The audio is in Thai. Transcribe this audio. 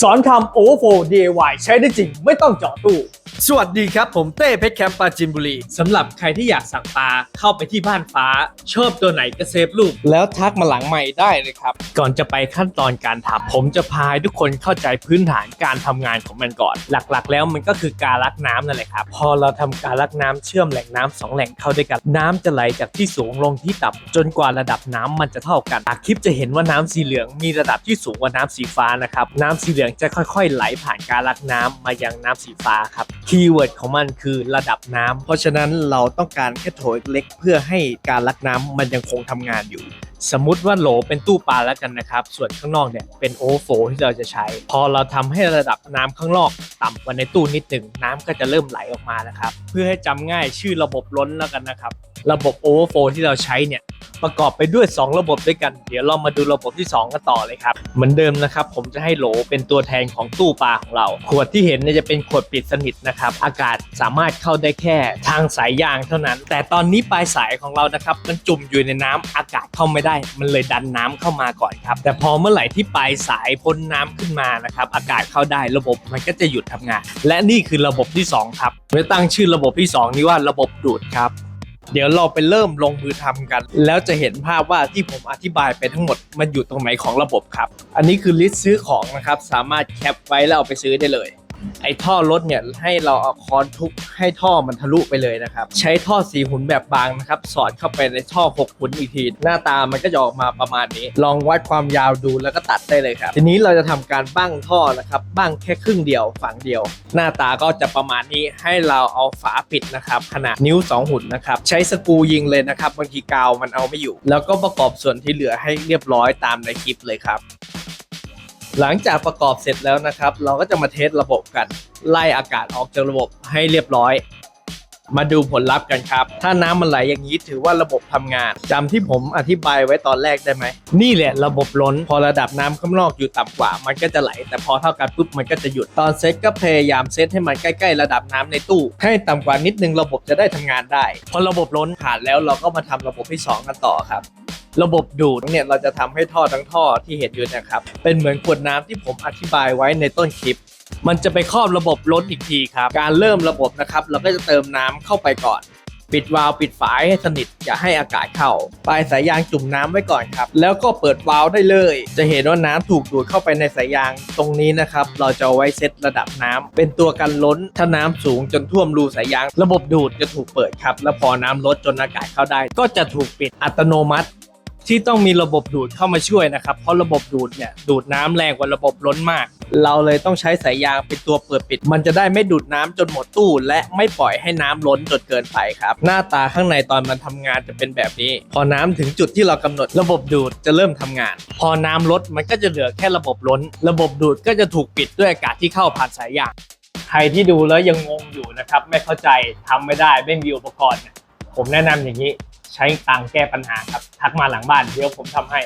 สอนทำโอเวอร์โฟ DIY ใช้ได้จริงไม่ต้องเจาะตู้ สวัสดีครับ ผมเต้เพชรแคมป์ปราจินบุรีสำหรับใครที่อยากสั่งปลาเข้าไปที่บ้านฟ้า ชอบตัวไหนก็เซฟรูปแล้วทักมาหลังใหม่ได้เลยครับ ก่อนจะไปขั้นตอนการทำผมจะพาให้ทุกคนเข้าใจพื้นฐานการทำงานของมันก่อน หลักๆ แล้วมันก็คือการลักน้ำนั่นแหละครับ พอเราทำการลักน้ำเชื่อมแหล่งน้ำสองแหล่งเข้าด้วยกัน น้ำจะไหลจากที่สูงลงที่ต่ำจนกว่าระดับน้ำมันจะเท่ากันจากคลิปจะเห็นว่าน้ำสีเหลืองมีระดับที่สูงกว่าน้ำสีฟ้านะครับน้ำสีเหลืองจะค่อย ๆ ไหลผ่านการลักน้ำมายังน้ำสีฟ้าครับ คีย์เวิร์ดของมันคือระดับน้ำเพราะฉะนั้นเราต้องการแค่โถเล็กๆเพื่อให้การลักน้ำมันยังคงทำงานอยู่ สมมุติว่าโหลเป็นตู้ปลาแล้วกันนะครับ ส่วนข้างนอกเนี่ยเป็นโอเวอร์โฟที่เราจะใช้ พอเราทำให้ระดับน้ำข้างนอกต่ำกว่าในตู้นิดหนึ่งน้ำก็จะเริ่มไหลออกมานะครับ เพื่อให้จำง่ายชื่อระบบล้นแล้วกันนะครับระบบโอเวอร์โฟลที่เราใช้เนี่ยประกอบไปด้วย 2 ระบบด้วยกัน เดี๋ยวเรามาดูระบบที่ 2 กันต่อเลยครับ เหมือนเดิมนะครับ ผมจะให้โหลเป็นตัวแทนของตู้ปลาของเรา ขวดที่เห็นเนี่ยจะเป็นขวดปิดสนิทนะครับ อากาศสามารถเข้าได้แค่ทางสายยางเท่านั้น แต่ตอนนี้ปลายสายของเรานะครับ มันจุ่มอยู่ในน้ำอากาศเข้าไม่ได้ มันเลยดันน้ำเข้ามาก่อนครับ แต่พอเมื่อไหร่ที่ปลายสายพ้นน้ำขึ้นมานะครับ อากาศเข้าได้ระบบมันก็จะหยุดทำงาน และนี่คือระบบที่สองครับเราตั้งชื่อระบบที่สองนี้ว่าระบบดูดครับ เดี๋ยวเราไปเริ่มลงมือทำกัน แล้วจะเห็นภาพว่าที่ผมอธิบายไปทั้งหมดมันอยู่ตรงไหนของระบบครับ อันนี้คือลิสต์ซื้อของนะครับ สามารถแคปไว้แล้วเอาไปซื้อได้เลย ไอ้ท่อรถเนี่ยให้เราเอาค้อนทุบให้ท่อมันทะลุไปเลยนะครับ ใช้ท่อสีหุ่นแบบบางนะครับ สอดเข้าไปในท่อ6หุ่นอีกที หน้าตามันก็จะออกมาประมาณนี้ ลองวัดความยาวดูแล้วก็ตัดได้เลยครับ ทีนี้เราจะทำการบั้งท่อนะครับบั้งแค่ครึ่งเดียวฝั่งเดียว หน้าตาก็จะประมาณนี้ให้เราเอาฝาปิดนะครับขนาดนิ้ว 2 หุ่นนะครับใช้สกูยิงเลยนะครับบางทีกาวมันเอาไม่อยู่ แล้วก็ประกอบส่วนที่เหลือให้เรียบร้อยตามในคลิปเลยครับ หลังจากประกอบเสร็จแล้วนะครับ เราก็จะมาเทสระบบกัน ไล่อากาศออกจากระบบให้เรียบร้อย มาดูผลลัพธ์กันครับ ถ้าน้ำมันไหลอย่างนี้ถือว่าระบบทำงานจำที่ผมอธิบายไว้ตอนแรกได้ไหม นี่แหละระบบล้น พอระดับน้ำข้างนอกอยู่ต่ำกว่า มันก็จะไหล แต่พอเท่ากันปุ๊บมันก็จะหยุดตอนเซตก็พยายามเซตให้มันใกล้ๆ ระดับน้ำในตู้ ให้ต่ำกว่านิดนึงระบบจะได้ทำงานได้ พอระบบล้นผ่านแล้วเราก็มาทำระบบที่สองกันต่อครับ ระบบดูดเนี่ยเราจะทำให้ท่อทั้งท่อที่เห็นอยู่นะครับ เป็นเหมือนขวดน้ำที่ผมอธิบายไว้ในต้นคลิป มันจะไปครอบระบบล้นอีกทีครับ การเริ่มระบบนะครับ เราก็จะเติมน้ำเข้าไปก่อน ปิดวาล์วปิดฝายให้สนิทอย่าให้อากาศเข้า ปลายสายยางจุ่มน้ำไว้ก่อนครับ แล้วก็เปิดวาล์วได้เลย จะเห็นว่าน้ำถูกดูดเข้าไปในสายยางตรงนี้นะครับ เราจะไว้เซตระดับน้ำเป็นตัวกันล้น ถ้าน้ำสูงจนท่วมรูสายยาง ระบบดูดจะถูกเปิดครับ แล้วพอน้ำลดจนอากาศเข้าได้ ก็จะถูกปิดอัตโนมัติ ที่ต้องมีระบบดูดเข้ามาช่วยนะครับ เพราะระบบดูดเนี่ยดูดน้ำแรงกว่าระบบล้นมาก เราเลยต้องใช้สายยางเป็นตัวเปิดปิด มันจะได้ไม่ดูดน้ำจนหมดตู้และไม่ปล่อยให้น้ำล้นจนเกินไปครับ หน้าตาข้างในตอนมันทำงานจะเป็นแบบนี้ พอน้ำถึงจุดที่เรากำหนดระบบดูดจะเริ่มทำงาน พอน้ำลดมันก็จะเหลือแค่ระบบล้น ระบบดูดก็จะถูกปิดด้วยอากาศที่เข้าผ่านสายยางใครที่ดูแล้วยังงงอยู่นะครับ ไม่เข้าใจทำไม่ได้ไม่มีอุปกรณ์ ผมแนะนำอย่างนี้ ใช้ตังแก้ปัญหาครับทักมาหลังบ้านเดี๋ยวผมทำให้